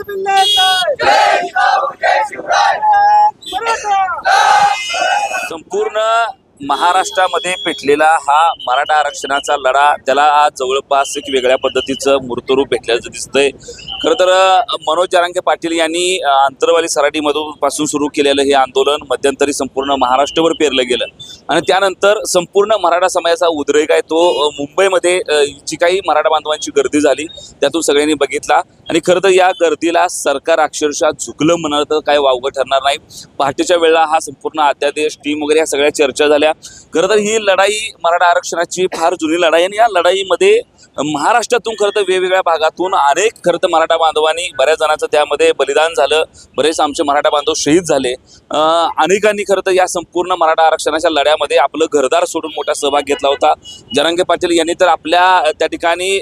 मत संपूर्ण महाराष्ट्रामध्ये पेटलेला हा मराठा आरक्षणाचा लढा त्याला आज जवळपास एक वेगळ्या पद्धतीचं मूर्तरूप भेटल्याचं दिसतंय. खरं तर मनोज जारांगे पाटील यांनी आंतरवाली सराटीमधून पासून सुरू केलेलं हे आंदोलन मध्यंतरी संपूर्ण महाराष्ट्रभर पेरलं गेलं. आणि त्यानंतर संपूर्ण मराठा समाजाचा उद्रेक आहे तो मुंबईमध्ये जी काही मराठा बांधवांची गर्दी झाली त्यातून सगळ्यांनी बघितला. आणि खरं तर या गर्दीला सरकार अक्षरशः झुकलं म्हणलं तर काय वावगं ठरणार नाही. पहाटेच्या वेळेला हा संपूर्ण अध्यादेश टीम वगैरे ह्या सगळ्या चर्चा झाल्या. खरं तर ही लढाई मराठा आरक्षणाची फार जुनी लढाई आणि या लढाईमध्ये महाराष्ट्रातून खरं तर वेगवेगळ्या भागातून अनेक खरं तर मराठा बांधवांनी बऱ्याच जणांचं त्यामध्ये बलिदान झालं. बरेच आमचे मराठा बांधव शहीद झाले. अनेकांनी खरं तर या संपूर्ण मराठा आरक्षणाच्या लढ्यामध्ये आपलं घरदार सोडून मोठा सहभाग घेतला होता. जरांगे पाटील यांनी तर आपल्या त्या ठिकाणी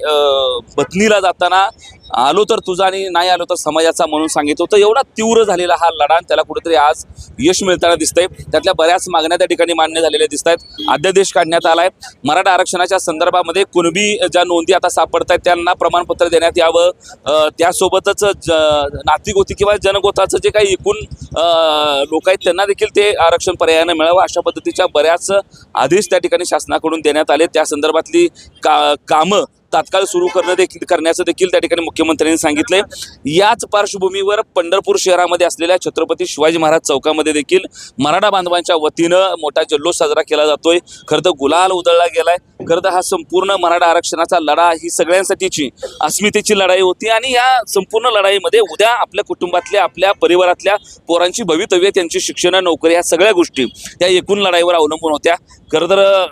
पत्नीला जाताना आलो तर तुझा आणि नाही आलो तर समाजाचा म्हणून सांगितलं होतं. एवढा तीव्र झालेला हा लढा त्याला कुठेतरी आज यश मिळताना दिसतंय. त्यातल्या बऱ्याच मागण्या त्या ठिकाणी मान्य झालेल्या दिसत आहेत अध्यादेश काढण्यात आलाय. मराठा आरक्षणाच्या संदर्भामध्ये कुणबी ज्या नोंदी आता सापडत आहेत त्यांना प्रमाणपत्र देण्यात यावं. त्यासोबतच ज नातिगोती किंवा जनगोताचं जे काही एकूण लोक आहेत त्यांना देखील ते आरक्षण पर्यायानं मिळावं अशा पद्धतीच्या बऱ्याच आदेश त्या ठिकाणी शासनाकडून देण्यात आले त्या संदर्भातली का कामं तात्काळ सुरू करणं देखील करण्याचं देखील त्या ठिकाणी मुख्यमंत्र्यांनी सांगितलंय. याच पार्श्वभूमीवर पंढरपूर शहरामध्ये असलेल्या छत्रपती शिवाजी महाराज चौकामध्ये देखील मराठा बांधवांच्या वतीनं मोठा जल्लोष साजरा केला जातोय. खरं तर गुलाल उधळला गेलाय. खरं तर हा संपूर्ण मराठा आरक्षणाचा लढा ही सगळ्यांसाठीची अस्मितेची लढाई होती आणि या संपूर्ण लढाईमध्ये उद्या आपल्या कुटुंबातल्या आपल्या परिवारातल्या पोरांची भवितव्य त्यांची शिक्षण नोकरी ह्या सगळ्या गोष्टी त्या एकूण लढाईवर अवलंबून होत्या. खरं तर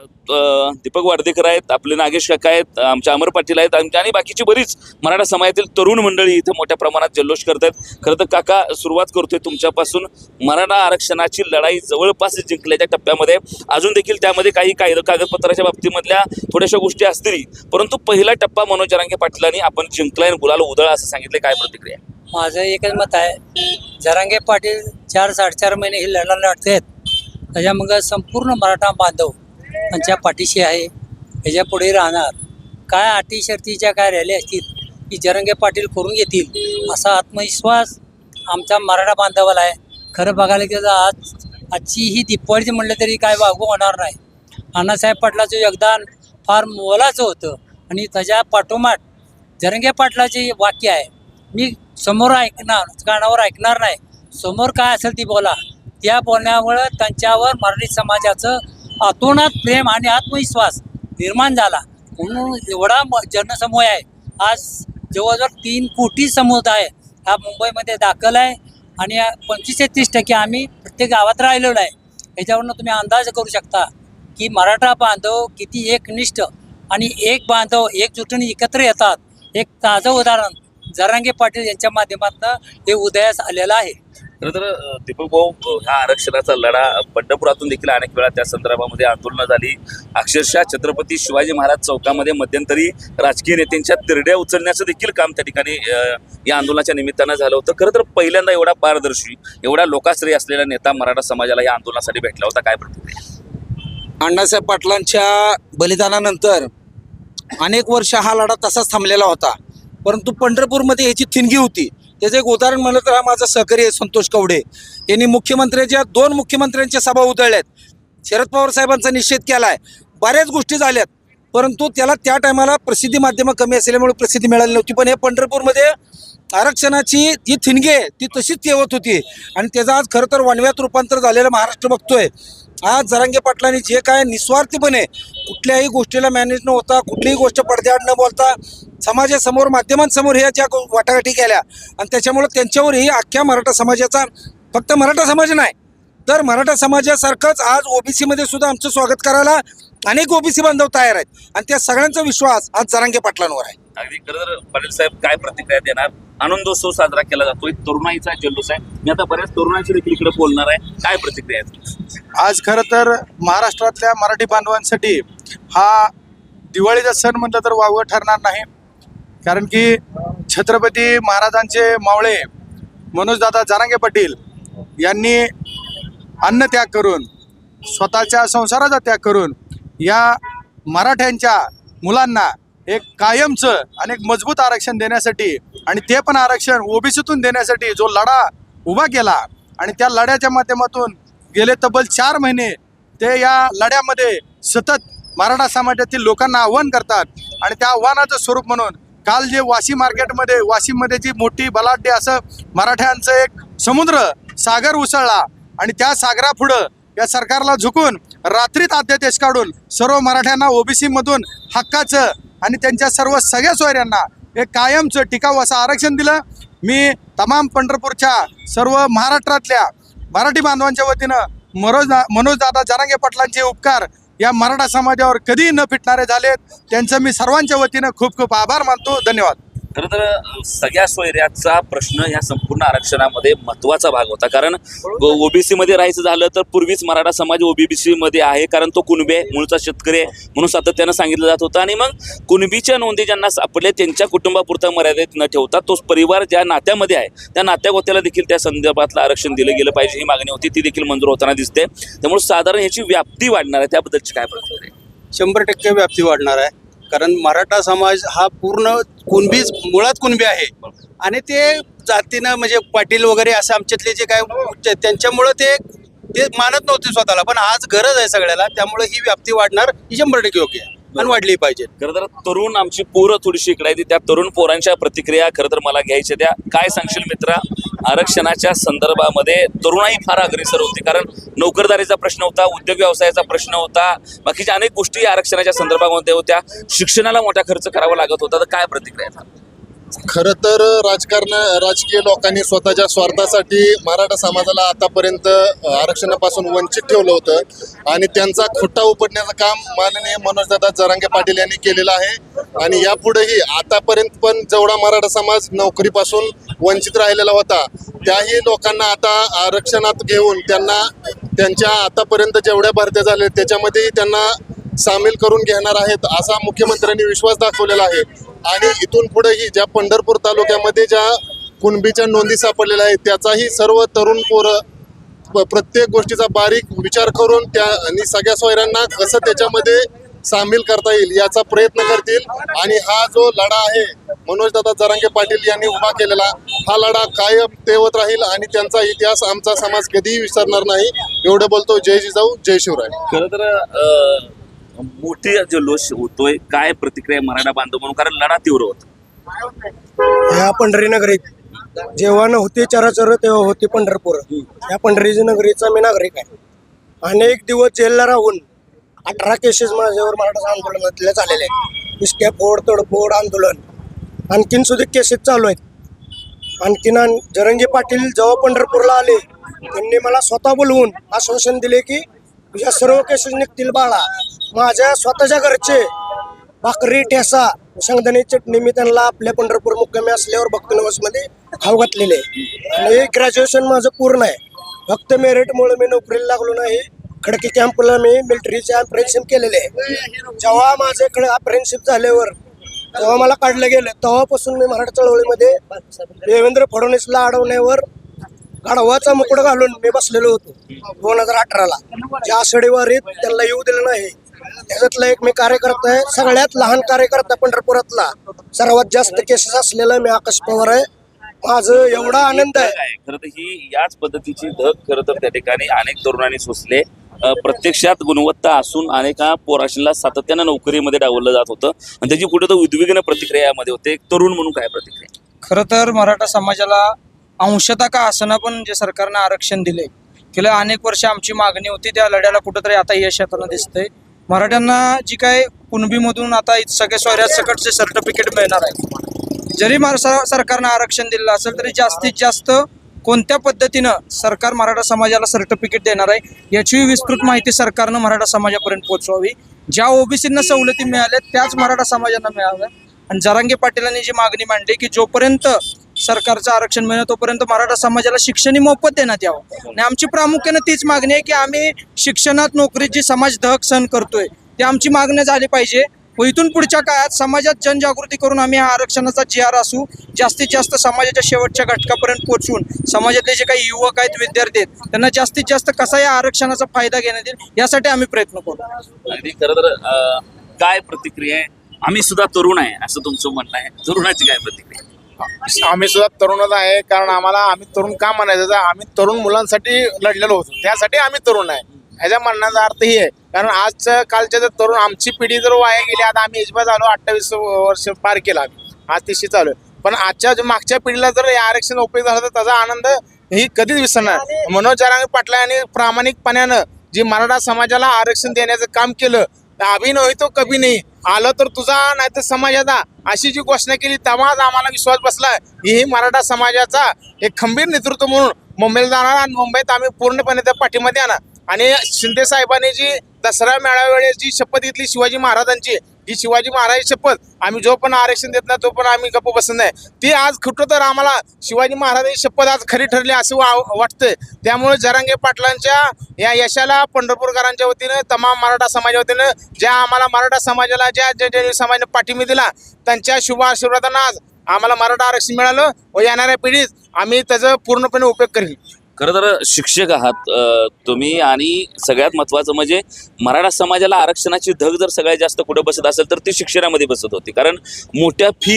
दीपक वाडदेकर आहेत आपले नागेश काका आहेत आमच्या अमर पाटील आहेत आमच्या आणि बाकीची बरीच मराठा समाजातील तरुण मंडळी इथे मोठ्या प्रमाणात जल्लोष करत आहेत खरं तर काका सुरुवात करतोय तुमच्यापासून. मराठा आरक्षणाची लढाई जवळपास जिंकल्याच्या टप्प्यामध्ये. अजून देखील त्यामध्ये काही कायद कागदपत्राच्या बाबतीमधल्या थोड्याशा गोष्टी असतील. परंतु पहिला टप्पा मनोज जरांगे पाटलांनी आपण जिंकलाय आणि गुलाल उधळा असं सांगितलं. काय प्रतिक्रिया? माझं एकच मत आहे. जरांगे पाटील चार साडेचार महिने हे लढा लढते त्याच्यामुळे संपूर्ण मराठा बांधव त्यांच्या पाठीशी आहे. ह्याच्या पुढे राहणार. काय अटी शर्तीच्या काय रॅली असतील की जरंगे पाटील करून घेतील असा आत्मविश्वास आमचा मराठा बांधवाला आहे. खरं बघायला गेलं आज आजची ही दिपवाळीची म्हणलं तरी काय वागू होणार नाही. अण्णासाहेब पाटलाचं योगदान फार मोलाचं होतं. आणि त्याच्या पाठोमाठ जरंगे पाटलाचे वाक्य आहे मी समोर ऐकणार कानावर ऐकणार नाही. समोर काय असेल ती बोला. त्या बोलण्यामुळं त्यांच्यावर मराठी समाजाचं अतोनात प्रेम आणि आत्मविश्वास निर्माण झाला. म्हणून एवढा म- जनसमूह आहे. आज जवळजवळ तीन कोटी समुदाय हा मुंबईमध्ये दाखल आहे आणि पंचवीस ते तीस टक्के आम्ही प्रत्येक गावात राहिलेलो आहे. याच्यावरनं तुम्ही अंदाज करू शकता की मराठा बांधव किती एकनिष्ठ आणि एक बांधव एकजुटीने एकत्र येतात. एक ताजं उदाहरण जरांगे पाटील यांच्या माध्यमातून हे उदयास आलेलं आहे. खरं तर दीपक भाऊ हा आरक्षणाचा लढा पंढरपुरातून देखील अनेक वेळा त्या संदर्भामध्ये आंदोलनं झाली. अक्षरशः छत्रपती शिवाजी महाराज चौकामध्ये मध्यंतरी राजकीय नेत्यांच्या तिरड्या उचलण्याचं देखील काम त्या ठिकाणी या आंदोलनाच्या निमित्तानं झालं होतं. खरं तर पहिल्यांदा एवढा पारदर्शी एवढा लोकाश्रय असलेला नेता मराठा समाजाला या आंदोलनासाठी भेटला होता. काय प्रतिक्रिया? अण्णासाहेब पाटलांच्या बलिदानानंतर अनेक वर्ष हा लढा तसाच थांबलेला होता. परंतु पंढरपूरमध्ये ह्याची थिनगी होती. त्याचं एक उदाहरण म्हणलं तर हा माझा सहकारी आहे संतोष कवडे. यांनी मुख्यमंत्र्यांच्या दोन मुख्यमंत्र्यांच्या सभा उधळल्यात. शरद पवार साहेबांचा निषेध केला आहे बऱ्याच गोष्टी झाल्यात. परंतु त्याला त्या टायमाला प्रसिद्धी माध्यमं कमी असल्यामुळे प्रसिद्धी मिळाली नव्हती. पण हे पंढरपूरमध्ये आरक्षणाची जी थिणगी आहे ती तशीच तेवत होती. आणि त्याचं आज खरं तर वणव्यात रूपांतर झालेलं महाराष्ट्र बघतोय. आज जरांगे पाटलांनी जे काय निस्वार्थीपणे कुठल्याही गोष्टीला मॅनेज न होता कुठलीही गोष्ट पडद्याआड न बोलता समाजासमोर माध्यमांसमोर ह्या ज्या वाटाघाटी केल्या आणि त्याच्यामुळं त्यांच्यावरही अख्ख्या मराठा समाजाचा फक्त मराठा समाज नाही तर मराठा समाजासारखंच आज ओबीसीमध्ये सुद्धा आमचं स्वागत करायला अनेक ओबीसी बांधव तयार आहेत. आणि त्या सगळ्यांचा विश्वास आज जरांगे पाटलांवर आहे. अगदी खरं तर पाटील साहेब काय प्रतिक्रिया देणार? आनंदोत्सव साजरा केला जातोय. तरुणाईचा जल्लोष आहे. मी आता बऱ्याच तरुणांशी देखील इकडे बोलणार आहे. काय प्रतिक्रिया आहे? आज खरं तर महाराष्ट्रातल्या मराठी बांधवांसाठी हा दिवाळीचा सण म्हटलं तर वावगं ठरणार नाही. कारण की छत्रपती महाराजांचे मावळे मनोजदादा जारांगे पाटील यांनी अन्न त्याग करून स्वतःच्या संसाराचा त्याग करून या मराठ्यांच्या मुलांना एक कायमचं आणि एक मजबूत आरक्षण देण्यासाठी आणि ते पण आरक्षण ओबीसीतून देण्यासाठी जो लढा उभा केला आणि त्या लढ्याच्या माध्यमातून गेले तब्बल चार महिने ते या लढ्यामध्ये सतत मराठा समाजातील लोकांना आव्हान करतात. आणि त्या आव्हानाचं स्वरूप म्हणून काल जे वाशी मार्केटमध्ये वाशिममध्ये जी मोठी बलाढ्य असं मराठ्यांचं एक समुद्र सागर उसळला आणि त्या सागरापुढं या सरकारला झुकून रात्रीत अध्यादेश काढून सर्व मराठ्यांना ओबीसीमधून हक्काचं आणि त्यांच्या सर्व सगळ्या सोयऱ्यांना एक कायमचं टिकाऊ असं आरक्षण दिलं. मी तमाम पंढरपूरच्या सर्व महाराष्ट्रातल्या मराठी बांधवांच्या वतीनं मनोज मनोजदादा जरांगे पाटलांचे उपकार या मराठा समाजावर कधीही न फिटणारे झालेत. त्यांचं मी सर्वांच्या वतीनं खूप खूप आभार मानतो. धन्यवाद. खरं तर सगळ्या सोयऱ्याचा प्रश्न या संपूर्ण आरक्षणामध्ये महत्त्वाचा भाग होता. कारण ओबीसी मध्ये राहायचं झालं तर पूर्वीच मराठा समाज ओबीसी मध्ये आहे. कारण तो कुणबे मूळचा शेतकरी आहे म्हणून सातत्यानं सांगितलं जात होतं. आणि मग कुणबीच्या नोंदी ज्यांना सापडल्या त्यांच्या कुटुंबापुरता मर्यादित न ठेवता तोच परिवार ज्या नात्यामध्ये आहे त्या नात्यागोत्याला देखील त्या संदर्भातलं आरक्षण दिलं गेलं पाहिजे ही मागणी होती. ती देखील मंजूर होताना दिसते. त्यामुळे साधारण ह्याची व्याप्ती वाढणार आहे. त्याबद्दलची काय प्रतिक्रिया आहे? शंभर टक्के व्याप्ती वाढणार आहे. कारण मराठा समाज हा पूर्ण कुणबीच मुळात कुणबी आहे. आणि ते जातीनं म्हणजे पाटील वगैरे असं आमच्यातले जे काय त्यांच्यामुळं ते ते मानत नव्हते स्वतःला. पण आज गरज आहे सगळ्याला त्यामुळे ही व्याप्ती वाढणार ही शंभर टक्के योग्य आहे. आणि वाढली पाहिजे. खरं तर तरुण आमची पोरं थोडीशी इकडे त्या तरुण पोरांच्या प्रतिक्रिया खरं तर मला घ्यायच्या त्या काय सांगशील मित्रा? आरक्षणाच्या संदर्भामध्ये तरुणाई फार अग्रेसर होती. कारण नोकरदारीचा प्रश्न होता उद्योग व्यवसायाचा प्रश्न होता बाकीच्या अनेक गोष्टी आरक्षणाच्या संदर्भामध्ये होत्या. शिक्षणाला मोठा खर्च करावा लागत होता. तर काय प्रतिक्रिया खरं तर राजकारण राजकीय लोकांनी स्वतःच्या स्वार्थासाठी मराठा समाजाला आतापर्यंत आरक्षणापासून वंचित ठेवलं होतं. आणि त्यांचा खुट्टा उपटण्याचं काम माननीय मनोजदादा जरांगे पाटील यांनी केलेलं आहे. आणि यापुढेही आतापर्यंत पण जेवढा मराठा समाज नोकरीपासून वंचित राहिलेला होता. त्याही लोकांना आता आरक्षणात घेऊन त्यांना त्यांच्या आतापर्यंत जेवढ्या भरत्या झाल्या त्याच्यामध्येही त्यांना सामील करून घेणार आहेत असा मुख्यमंत्र्यांनी विश्वास दाखवलेला आहे. आणि इथून पुढेही ज्या पंढरपूर तालुक्यामध्ये ज्या कुणबीच्या नोंदी सापडलेल्या आहेत त्याचाही सर्व तरुण पोरं प्रत्येक गोष्टीचा बारीक विचार करून त्या आणि सगळ्या सोयऱ्यांना कसं त्याच्यामध्ये सामील करता येईल याचा प्रयत्न करतील. आणि हा जो लढा आहे मनोजदादा जरांगे पाटील यांनी उभा केलेला हा लढा कायम तेवत राहील आणि त्यांचा इतिहास आमचा समाज कधीही विसरणार नाही. एवढं बोलतो. जय जिजाऊ जय शिवराय. खरं तर अ, मोठी जल्लोष होतोय काय प्रतिक्रिया मराठा बांधव म्हणून? कारण लढा तीव्र होता. ह्या पंढरी नगरीत जेव्हा नव्हते चराचर तेव्हा होते पंढरपूर. या पंढरी नगरीचा मी नागरिक आहे. अनेक दिवस जेलला राहून अठरा केसेस माझ्यावर मराठा आंदोलनातल्या झालेले आहेत. इस्ट्या फोड तोडफोड आंदोलन. आणखीन सुद्धा केसेस चालू आहेत. आणखीन आण- जरंगी पाटील जेव्हा पंढरपूरला आले त्यांनी मला स्वतः बोलवून आश्वासन दिले की तुझ्या सर्व केसेस निघतील बाळा. माझ्या स्वतःच्या घरचे भाकरी ठेसा शेंगदाणे चटणी मी त्यांना आपल्या पंढरपूर मुक्कामी असल्यावर भक्त नवसमध्ये खाऊ घातलेले आहे. आणि ग्रॅज्युएशन माझं पूर्ण आहे. फक्त मेरिटमुळे मी नोकरीला लागलो नाही. खडकी कॅम्पला मी मिलिटरीचे अप्रेंशिप केलेले. आहे जेव्हा माझ्याकडे अप्रेंशिप झाल्यावर जेव्हा मला काढलं गेलं. तेव्हापासून मी मराठा चळवळीमध्ये देवेंद्र फडणवीसला अडवण्यावर गाढवाचा मुकुड घालून मी बसलेलो होतो दोन हजार अठराला. ज्या आषाढीवारीत त्यांना येऊ दिलं नाही त्याच्यातला एक मी कार्यकर्ता आहे. सगळ्यात लहान कार्यकर्ता पंढरपुरातला. सर्वात जास्त केसेस असलेला मी आकाश पवार आहे. माझं एवढा आनंद आहे. खरं तर ही याच पद्धतीची धग खरं तर त्या ठिकाणी अनेक तरुणांनी सुचले प्रत्यक्षात गुणवत्ता असून अनेका पोराशीला सातत्यानं नोकरीमध्ये डावलं जात होतं. आणि त्याची कुठं तर उद्विग्न प्रतिक्रिया यामध्ये होते. एक तरुण म्हणून काय प्रतिक्रिया? खरं तर मराठा समाजाला अंशतः का असणं पण जे सरकारनं आरक्षण दिले गेल्या अनेक वर्ष आमची मागणी होती त्या लढ्याला कुठंतरी आता यश येताना दिसतंय. मराठ्यांना जी काय कुणबीमधून आता इत- सगळ्या सोयऱ्यात सकटचे सर्टिफिकेट मिळणार आहे जरी मरा सरकारनं आरक्षण दिलेलं असेल तरी जास्तीत जास्त कोणत्या पद्धतीनं सरकार मराठा समाजाला सर्टिफिकेट देणार आहे याची विस्तृत माहिती सरकारनं मराठा समाजापर्यंत पोहोचवावी. ज्या ओबीसींना सवलती मिळाल्या त्याच मराठा समाजाला मिळाव्या. आणि जरांगे पाटीलांनी जी मागणी मांडली की जोपर्यंत सरकारचं आरक्षण मिळेल तोपर्यंत मराठा समाजाला शिक्षण मोफत देण्यात यावं. आणि आमची प्रामुख्याने तीच मागणी आहे की आम्ही शिक्षणात नोकरीत जी समाज दहक सहन करतोय ती आमची मागणी झाली पाहिजे. व इथून पुढच्या काळात समाजात जनजागृती करून आम्ही हा आरक्षणाचा जी आर असू जास्तीत जास्त समाजाच्या शेवटच्या घटकापर्यंत पोहोचून समाजातले जे काही युवक आहेत विद्यार्थी आहेत त्यांना जास्तीत जास्त कसा या आरक्षणाचा फायदा घेण्यात येईल यासाठी आम्ही प्रयत्न करू. अगदी खरं तर काय प्रतिक्रिया आहे? आम्ही सुद्धा तरुण आहे असं तुमचं म्हणणं आहे. तरुणाची काय प्रतिक्रिया? आम्ही सुद्धा तरुणच आहे कारण आम्हाला आम्ही तरुण का म्हणायचं? आम्ही तरुण मुलांसाठी लढलेलो होतो. त्यासाठी आम्ही तरुण आहे. ह्याच्या म्हणण्याचा अर्थ ही आहे. कारण आजच्या कालच्या जर तरुण आमची पिढी जर वाया गेली आता आम्ही एजबा झालो अठ्ठावीस वर्ष पार केला आम्ही. आज तिशी चालू आहे. पण आजच्या मागच्या पिढीला जर हे आरक्षण उपयोग झालं तर त्याचा आनंद ही कधीच विसरणार. मनोज जरांगे पाटला यांनी प्रामाणिकपणानं जी मराठा समाजाला आरक्षण देण्याचं काम केलं अभि नाही तो कभी नाही. आलं तर तुझा नाही तर समाजाचा. अशी जी घोषणा केली तेव्हाच आम्हाला विश्वास बसला. ही मराठा समाजाचा एक खंबीर नेतृत्व म्हणून मुंबईला जाणार आणि मुंबईत आम्ही पूर्णपणे त्या पाठीमध्ये येणार आणि शिंदे साहेबांनी जी दसरा मेळाव्यावेळेस जी शपथ घेतली शिवाजी महाराजांची ही शिवाजी महाराज शपथ आम्ही जो पण आरक्षण देत नाही तो पण आम्ही गप्प बसत नाही. ती आज कुठं तर आम्हाला शिवाजी महाराजांची शपथ आज खरी ठरली असं वाटतंय. त्यामुळे जरांगे पाटलांच्या या यशाला पंढरपूरकरांच्या वतीनं तमाम मराठा समाजा वतीनं ज्या आम्हाला मराठा समाजाला ज्या ज्या समाजाने पाठिंबा दिला त्यांच्या शुभ आशीर्वादानं आज आम्हाला मराठा आरक्षण मिळालं व येणाऱ्या पिढीत आम्ही त्याचा पूर्णपणे उपयोग करील खरं तर शिक्षक आहात तुम्ही आणि सगळ्यात महत्त्वाचं म्हणजे मराठा समाजाला आरक्षणाची धग जर सगळ्यात जास्त कुठं बसत असेल तर ती शिक्षणामध्ये बसत होती. कारण मोठ्या फी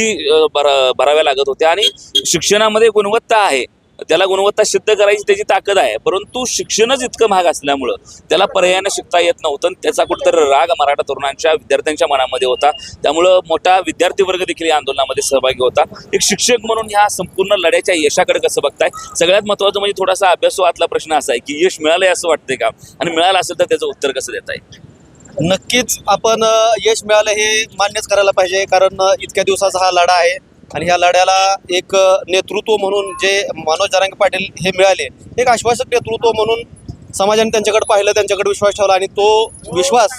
भरा भराव्या लागत होत्या आणि शिक्षणामध्ये गुणवत्ता आहे. त्याला गुणवत्ता सिद्ध करायची त्याची ताकद आहे. परंतु शिक्षणच इतकं महाग असल्यामुळं त्याला पर्यायानं शिकता येत नव्हतं आणि त्याचा कुठेतरी राग मराठा तरुणांच्या विद्यार्थ्यांच्या मनामध्ये होता. त्यामुळं मोठा विद्यार्थी वर्ग देखील या आंदोलनामध्ये सहभागी होता. एक शिक्षक म्हणून ह्या संपूर्ण लढ्याच्या यशाकडे कसं बघताय? सगळ्यात महत्त्वाचं म्हणजे थोडासा अभ्यासवातला प्रश्न असा आहे की यश मिळालंय असं वाटतंय का? आणि मिळालं असेल तर त्याचं उत्तर कसं देत आहे नक्कीच आपण यश मिळालं हे मान्यच करायला पाहिजे कारण इतक्या दिवसाचा हा लढा आहे. आणि ह्या लढ्याला एक नेतृत्व म्हणून जे मनोज जारांगे पाटील हे मिळाले एक आश्वासक नेतृत्व म्हणून समाजाने त्यांच्याकडे पाहिलं त्यांच्याकडे विश्वास ठेवला आणि तो विश्वास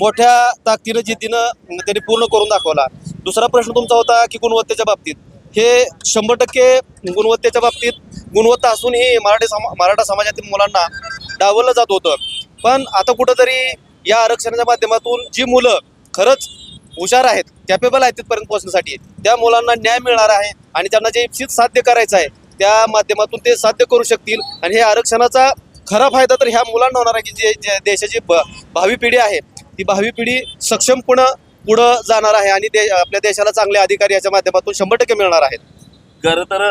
मोठ्या ताकदीनं जिद्दीनं त्यांनी पूर्ण करून दाखवला. दुसरा प्रश्न तुमचा होता की गुणवत्तेच्या बाबतीत. हे शंभर टक्के गुणवत्तेच्या बाबतीत गुणवत्ता असूनही मराठी समा मराठा समाजातील मुलांना डावललं जात होतं. पण आता कुठंतरी या आरक्षणाच्या माध्यमातून जी मुलं खरंच हुशार आहेत कॅपेबल आहेत तिथपर्यंत पोहोचण्यासाठी. त्या मुलांना न्याय मिळणार आहे आणि त्यांना जे इप्सित साध्य करायचं आहे त्या माध्यमातून ते साध्य करू शकतील. आणि हे आरक्षणाचा खरा फायदा तर ह्या मुलांना होणार आहे की जे जे देशाची ब- भावी पिढी आहे ती भावी पिढी सक्षमपणे पुढं जाणार आहे आणि दे आपल्या देशाला चांगले अधिकारी याच्या माध्यमातून शंभर टक्के मिळणार आहेत. खरं तर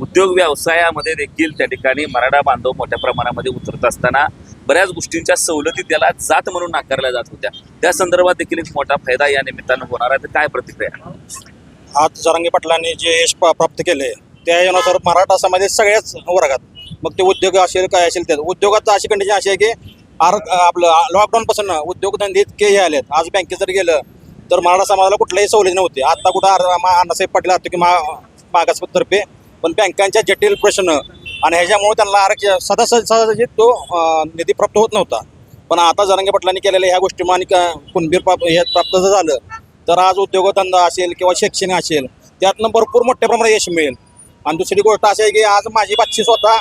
उद्योग व्यवसायामध्ये देखील त्या ठिकाणी मराठा बांधव मोठ्या प्रमाणामध्ये उतरत असताना बऱ्याच गोष्टींच्या सवलती त्याला जात म्हणून नाकारल्या जात होत्या. त्या संदर्भात देखील एक मोठा फायदा या निमित्तानं होणार आहे. तर काय प्रतिक्रिया? आज जरांगे पाटलांनी जे यश प्राप्त केले त्या यानुसार मराठा समाजात सगळ्याच वर्गात मग ते उद्योग असेल काय असेल त्यात. उद्योगाचं अशी कंडिशन अशी आहे की आर आपलं लॉकडाऊनपासून उद्योगधंदे इतके हे आलेत. आज बँकेत जर गेलं तर मराठा समाजाला कुठल्याही सवलती नव्हती. आता कुठं आर- मा- अण्णासाहेब पाटील आर्थिक महा मागासतर्फे पण बँकांच्या जटिल प्रश्न आणि ह्याच्यामुळे त्यांना आरक्षण सदा सहजासहजी तो निधी प्राप्त होत नव्हता. पण आता जरांगे पाटलांनी केलेल्या ह्या गोष्टी आणि कुणबीर प्राप्त हे प्राप्त जर झालं तर आज उद्योगधंदा असेल किंवा शैक्षणिक असेल त्यातनं भरपूर मोठ्या प्रमाणात यश मिळेल. आणि दुसरी गोष्ट अशी आहे की आज माझी बातची स्वतः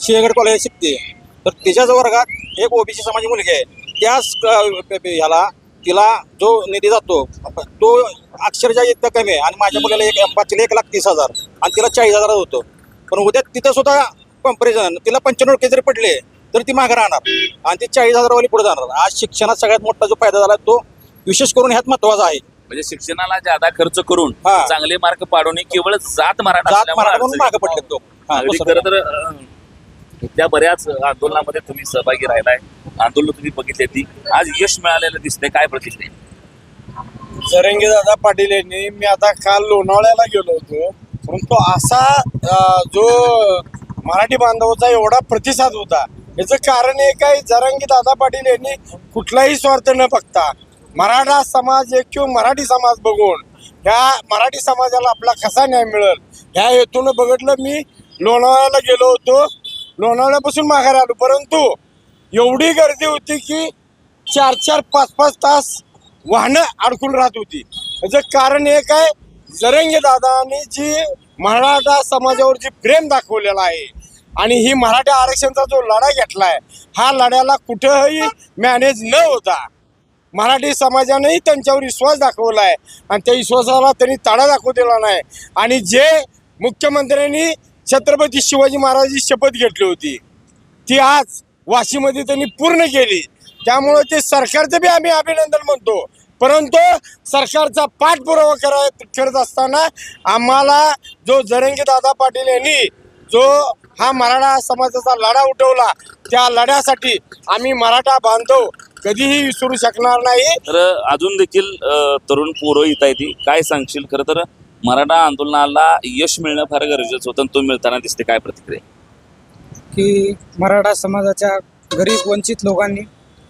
सिंहगड कॉलेज शिकते. तर तिच्याच वर्गात एक ओबीसी समाजी मुलगी आहे. त्याच क- ह्याला तिला जो निधी जातो तो अक्षरशः इतका कमी आहे. आणि माझ्या मुलाला एक पाचशे एक लाख तीस हजार आणि तिला चाळीस हजार होतो. पण उद्या तिथं सुद्धा कंपॅरिझन तिला पंच्याण्णव टक्के जरी पडले तर ती मागे राहणार. आणि ती चाळीस हजारवाली पुढे जाणार. आज शिक्षणात सगळ्यात मोठा जो फायदा झाला तो विशेष करून ह्यात महत्त्वाचा आहे. म्हणजे शिक्षणाला जादा खर्च करून हा. चांगले मार्क पाडून केवळ जात मराठा जात असल्यामुळे मराठा म्हणून अडचणी मागे पडले तो. हा, अगदी तो खरं तर अं, त्या बऱ्याच आंदोलनामध्ये तुम्ही सहभागी राहिलाय. आंदोलन तुम्ही बघितली ती. आज यश मिळालेलं दिसतंय. काय प्रतिक्रिया? जरंगे दादा पाटील यांनी मी आता काल लोणावळ्याला गेलो होतो. परंतु असा जो मराठी बांधवाचा एवढा प्रतिसाद होता याचं कारण एक आहे जरंगी दादा पाटील यांनी कुठलाही स्वार्थ न बघता मराठा समाज एक किंवा मराठी समाज बघून ह्या मराठी समाजाला आपला कसा न्याय मिळेल? ह्या हेतून बघितलं मी लोणावळ्याला गेलो होतो. लोणावळ्यापासून माघारी आलो. परंतु एवढी गर्दी होती की चार चार पाच पाच तास वाहनं अडकून राहत होती. याचं कारण एक आहे जरंगे दादानी जी मराठा समाजावर जी प्रेम दाखवलेला आहे आणि ही मराठा आरक्षणचा जो लढा घेतलाय हा लढ्याला कुठंही मॅनेज न होता मराठी समाजानेही त्यांच्यावर विश्वास दाखवला आहे आणि त्या विश्वासाला त्यांनी ताडा दाखवू दिला नाही. आणि जे मुख्यमंत्र्यांनी छत्रपती शिवाजी महाराजांची शपथ घेतली होती ती आज वाशीमध्ये त्यांनी पूर्ण केली. त्यामुळे ते सरकारचं बी आम्ही अभिनंदन म्हणतो. परंतु सरकारचा पाठपुरावा करत करत असताना आम्हाला जो जरंगी दादा पाटील यांनी जो हा मराठा समाजाचा लढा उठवला त्या लढ्यासाठी आम्ही मराठा बांधव कधीही विसरू शकणार नाही. तर अजून देखील तरुण पोरं येत आहे ती काय सांगशील? खरं तर मराठा आंदोलनाला यश मिळणं फार गरजेचं होतं आणि तो मिळताना दिसते. काय प्रतिक्रिया? की मराठा समाजाच्या गरीब वंचित लोकांनी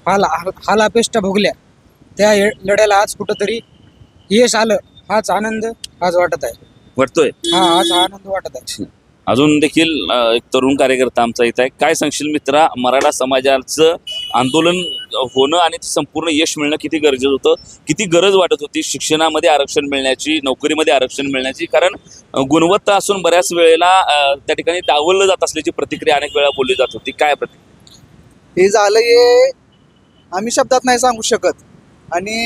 हाल हाल अपेष्टा भोगल्या. त्या लढ्याला आज कुठंतरी यश आलं हाच आनंद आज वाटत आहे. वाटतोय? हा आज हा आनंद वाटत आहे. अजून देखील अ, एक तरुण कार्यकर्ता आमचा इथं आहे. काय सांगशील मित्रा मराठा समाजाचं आंदोलन होणं आणि ते संपूर्ण यश मिळणं किती गरजेचं होतं? किती गरज वाटत होती शिक्षणामध्ये आरक्षण मिळण्याची नोकरीमध्ये आरक्षण मिळण्याची? कारण अ, गुणवत्ता असून बऱ्याच वेळेला अ, त्या ठिकाणी डावललं जात असल्याची प्रतिक्रिया अनेक वेळा बोलली जात होती. काय प्रतिक्रिया? हे झालं हे आम्ही शब्दात नाही सांगू शकत. आणि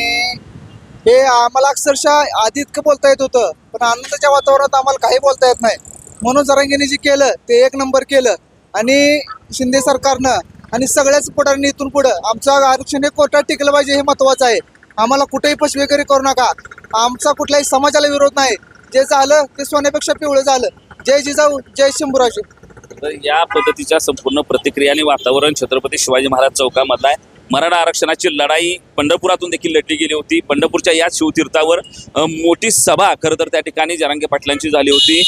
हे आम्हाला अक्षरशः आधी इतकं बोलता येत होतं पण आनंदाच्या वातावरणात आम्हाला काही बोलता येत नाही. म्हणून जरांगीने जे केलं ते एक नंबर केलं. आणि शिंदे सरकारनं आणि सगळ्याच पुढाऱ्यांनी इथून पुढं आमचं आरक्षण हे कोर्टात टिकलं पाहिजे हे महत्त्वाचं आहे. आम्हाला कुठेही पश वगैरे करू नका. आमचा कुठल्याही समाजाला विरोध नाही. जे झालं ते सोन्यापेक्षा पिवळं झालं. जय जिजाऊ जय शंभूराजे. तर या पद्धतीच्या संपूर्ण प्रतिक्रिया आणि वातावरण छत्रपती शिवाजी महाराज चौकामधला आहे. मराठा आरक्षणाची लढाई पंढरपुरातून देखील लढली गेली होती. पंढरपूरच्या याच शिवतीर्थावर मोठी सभा खरं तर त्या ठिकाणी जरांगे पाटलांची झाली होती.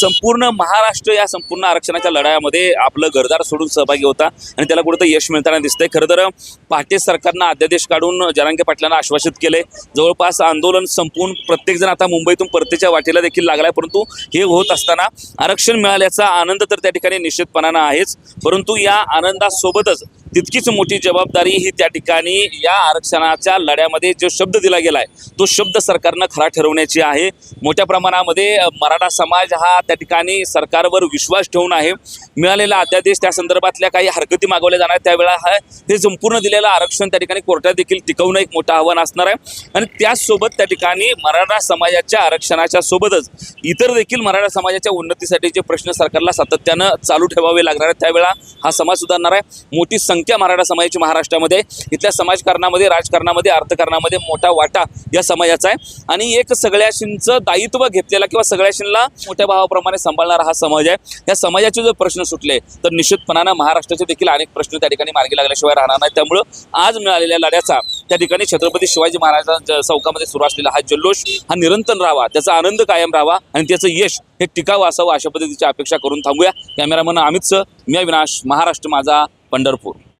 संपूर्ण महाराष्ट्र या संपूर्ण आरक्षणाच्या लढायामध्ये आपलं घरदार सोडून सहभागी होता आणि त्याला कुठं यश मिळताना दिसतंय. खरं तर पहाटे सरकारनं अध्यादेश काढून जरांगे पाटलांना आश्वासित केले जवळपास आंदोलन संपून प्रत्येकजण आता मुंबईतून परतीच्या वाटेला देखील लागलाय परंतु हे होत असताना आरक्षण मिळाल्याचा आनंद तर त्या ठिकाणी निश्चितपणानं आहेच. परंतु या आनंदासोबतच तितकीच मोठी जबाबदारी ही त्या ठिकाणी या आरक्षणाच्या लढ्यामध्ये जो शब्द दिला गेलाय तो शब्द सरकारनं खरा ठरवण्याची आहे. मोठ्या प्रमाणामध्ये मराठा समाज हा त्या ठिकाणी सरकारवर विश्वास ठेवून आहे. मिळालेला अध्यादेश त्या संदर्भातल्या काही हरकती मागवल्या जाणार त्यावेळा हा हे संपूर्ण दिलेलं आरक्षण त्या ठिकाणी कोर्टात देखील टिकवणं एक मोठं आव्हान असणार आहे. आणि त्याचसोबत त्या ठिकाणी मराठा समाजाच्या आरक्षणाच्या सोबतच इतर देखील मराठा समाजाच्या उन्नतीसाठीचे प्रश्न सरकारला सातत्यानं चालू ठेवावे लागणार आहेत त्यावेळा हा समाज सुधारणार आहे. मोठी संख्या मराठा समाजाची महाराष्ट्रामध्ये? इथल्या समाजकारणामध्ये राजकारणामध्ये अर्थकारणामध्ये मोठा वाटा या समाजाचा आहे. आणि एक सगळ्याशींचं दायित्व घेतलेला किंवा सगळ्याशींना मोठ्या भावाप्रमाणे सांभाळणारा हा समाज आहे. या समाजाचे जर प्रश्न सुटले तर निश्चितपणानं महाराष्ट्राचे देखील अनेक प्रश्न त्या ठिकाणी मार्गी लागल्याशिवाय राहणार नाही. त्यामुळं आज मिळालेल्या लढ्याचा त्या ठिकाणी छत्रपती शिवाजी महाराजांच्या चौकामध्ये सुरू असलेला हा जल्लोष हा निरंतर राहावा. त्याचा आनंद कायम राहावा आणि त्याचं यश हे टिकावं असावं अशा पद्धतीची अपेक्षा करून थांबूया. कॅमेरामन अमित सर मी अविनाश महाराष्ट्र माझा पंढरपूर.